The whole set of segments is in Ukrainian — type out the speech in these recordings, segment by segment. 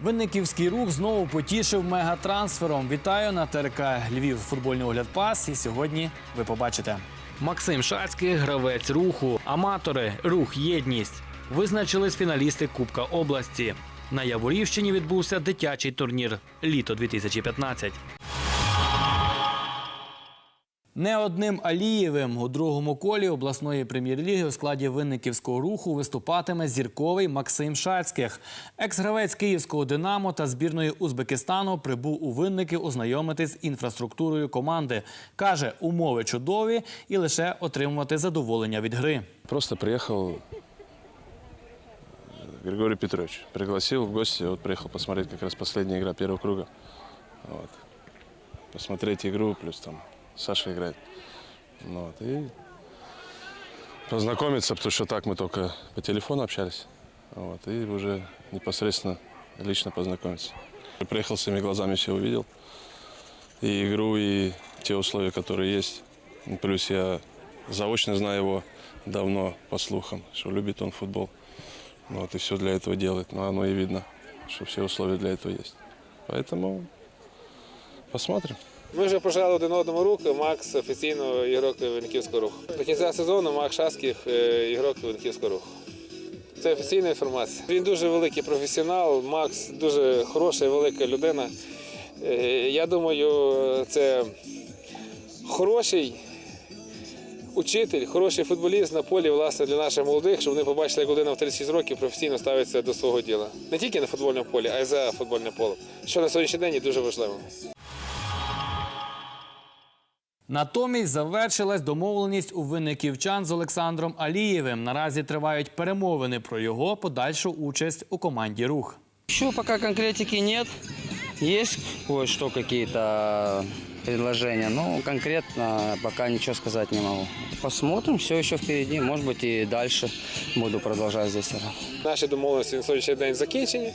Винниківський рух знову потішив мегатрансфером. Вітаю на ТРК Львів футбольний огляд пас. І сьогодні ви побачите. Максим Шацький, гравець руху, аматори, рух єдність. Визначились фіналісти Кубка області. На Яворівщині відбувся дитячий турнір літо 2015. Не одним Алієвим у другому колі обласної прем'єр-ліги у складі винниківського руху виступатиме зірковий Максим Шацьких. Екс-гравець київського Динамо та збірної Узбекистану прибув у винники ознайомитись з інфраструктурою команди. Каже, умови чудові і лише отримувати задоволення від гри. Просто приехал э, Григорий Петрович. Пригласил в гости. Вот приехал посмотреть как раз последняя игра первого круга. Вот. Посмотреть игру, плюс там Саша играет. Ну Вот. И познакомиться, потому что так мы только по телефону общались. Вот. И уже непосредственно лично познакомиться. Приехал своими глазами, все увидел. И игру, и те условия, которые есть. Плюс я заочно знаю его давно по слухам, что любит он футбол. Ну, Вот, и все для этого делает. Но оно и видно, что все условия для этого есть. Поэтому посмотрим. Ми вже пожали один одному руки. Макс офіційно ігрок Вінниківського руху. До кінця сезону Макс Шаскіх е, ігрок Вінниківського руху. Це офіційна інформація. Він дуже великий професіонал, Макс дуже хороша і велика людина. Е, Я думаю, це хороший учитель, хороший футболіст на полі власне для наших молодих, щоб вони побачили, як людина в 36 років професійно ставиться до свого діла. Не тільки на футбольному полі, а й за футбольне поле. Що на сьогоднішній день є дуже важливо. Натомість завершилась домовленість у винниківчан з Олександром Алієвим. Наразі тривають перемовини про його подальшу участь у команді рух. Еще пока конкретики нет. Есть кое-что, какие-то предложения, но конкретно пока ничего сказать не могу. Посмотрим, все еще впереди. Может быть, и дальше буду продолжать здесь. Наші домовленості на сьогоднішній день закінчені,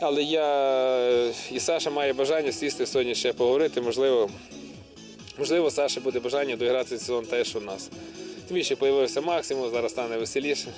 але я і Саша має бажання сісти сьогодні ще поговорити. Можливо, можливо, Саші буде бажання доіграти сезон теж у нас. Тим більше появився максимум, зараз стане веселіше.